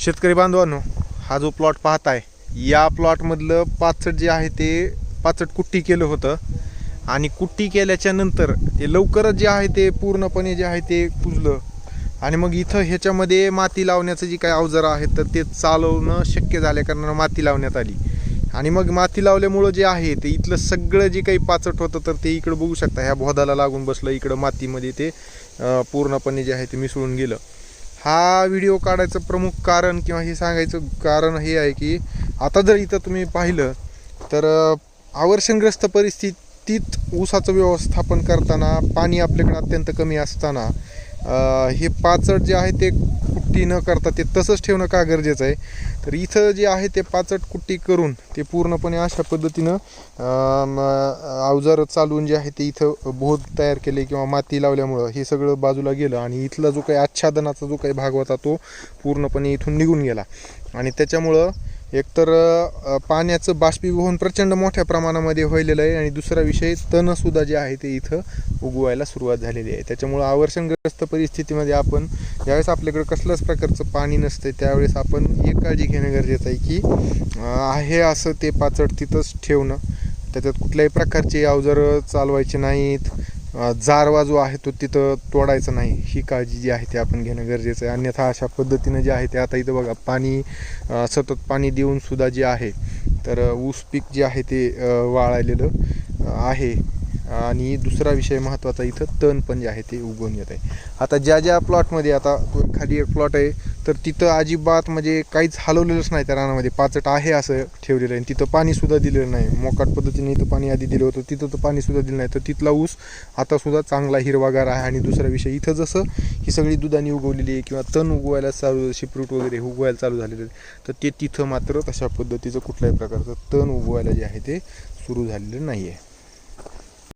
शेतकरी बांधवांनो हा जो प्लॉट पाहताय या प्लॉटमधलं पाचट जे आहे ते पाचट कुट्टी केलं होतं. आणि कुट्टी केल्याच्यानंतर ते लवकरच जे आहे ते पूर्णपणे जे आहे ते कुजलं. आणि मग इथं ह्याच्यामध्ये माती लावण्याचं जी काही अवजारं आहेत तर ते चालवणं शक्य झाल्याकारणानं माती लावण्यात आली. आणि मग माती लावल्यामुळं जे आहे ते इथलं सगळं जे काही पाचट होतं तर ते इकडं बघू शकता. ह्या बोधाला लागून बसलं इकडं मातीमध्ये ते पूर्णपणे जे आहे ते मिसळून गेलं. हा व्हिडिओ काढायचं प्रमुख कारण किंवा हे सांगायचं कारण हे आहे की आता जर इथं तुम्ही पाहिलं तर आवर्षणग्रस्त परिस्थितीत ऊसाचं व्यवस्थापन करताना पाणी आपल्याकडे अत्यंत कमी असताना हे पाचट जे आहे ते कुट्टी न करता ते तसंच ठेवणं का गरजेचं आहे? तर इथं जे आहे ते पाचट कुट्टी करून ते पूर्णपणे अशा पद्धतीनं अं, अवजार चालवून जे आहे ते इथं बोध तयार केले किंवा माती लावल्यामुळं हे सगळं बाजूला गेलं आणि इथला जो काही आच्छादनाचा जो काही भाग होता तो पूर्णपणे इथून निघून गेला. आणि त्याच्यामुळं एकतर पाण्याचं बाष्पीभवन प्रचंड मोठ्या प्रमाणामध्ये व्हायलेलं आहे आणि दुसरा विषय तणसुद्धा जे आहे ते इथं उगवायला सुरुवात झालेली आहे. त्याच्यामुळं आवर्षणग्रस्त परिस्थितीमध्ये आपण ज्यावेळेस आपल्याकडे कसल्याच प्रकारचं पाणी नसते त्यावेळेस आपण एक काळजी घेणं गरजेचं आहे की आहे असं ते पाचट तिथंच ठेवणं. त्याच्यात कुठल्याही प्रकारचे अवजारं चालवायचे नाहीत. जारवा जो आहे तो तिथं तोडायचा नाही. ही काळजी जी आहे ते आपण घेणं गरजेचं आहे. अन्यथा अशा पद्धतीनं जे आहे ते आता इथं बघा पाणी सतत पाणी देऊन सुद्धा जे आहे तर ऊस पीक जे आहे ते वाळायलेलं आहे. आणि दुसरा विषय महत्त्वाचा इथं तण पण जे आहे ते उगवून येत आहे. आता ज्या ज्या प्लॉटमध्ये आता तो खाली एक प्लॉट आहे तर तिथं अजिबात म्हणजे काहीच हलवलेलंच नाही त्या रानामध्ये. पाचट आहे असं ठेवलेलं आहे. आणि तिथं पाणीसुद्धा दिलेलं नाही. मोकाट पद्धतीने इथं पाणी आधी दिलं होतं. तिथं तर पाणीसुद्धा दिलं नाही. तर तिथला ऊस आतासुद्धा चांगला हिरवागार आहे. आणि दुसरा विषय इथं जसं ही सगळी दुधानी उगवलेली आहे किंवा तण उगवायला चालू शिपरूट वगैरे उगवायला चालू झालेलं आहे तर ते तिथं मात्र तशा पद्धतीचं कुठल्याही प्रकारचं तण उगवायला जे आहे ते सुरू झालेलं नाही आहे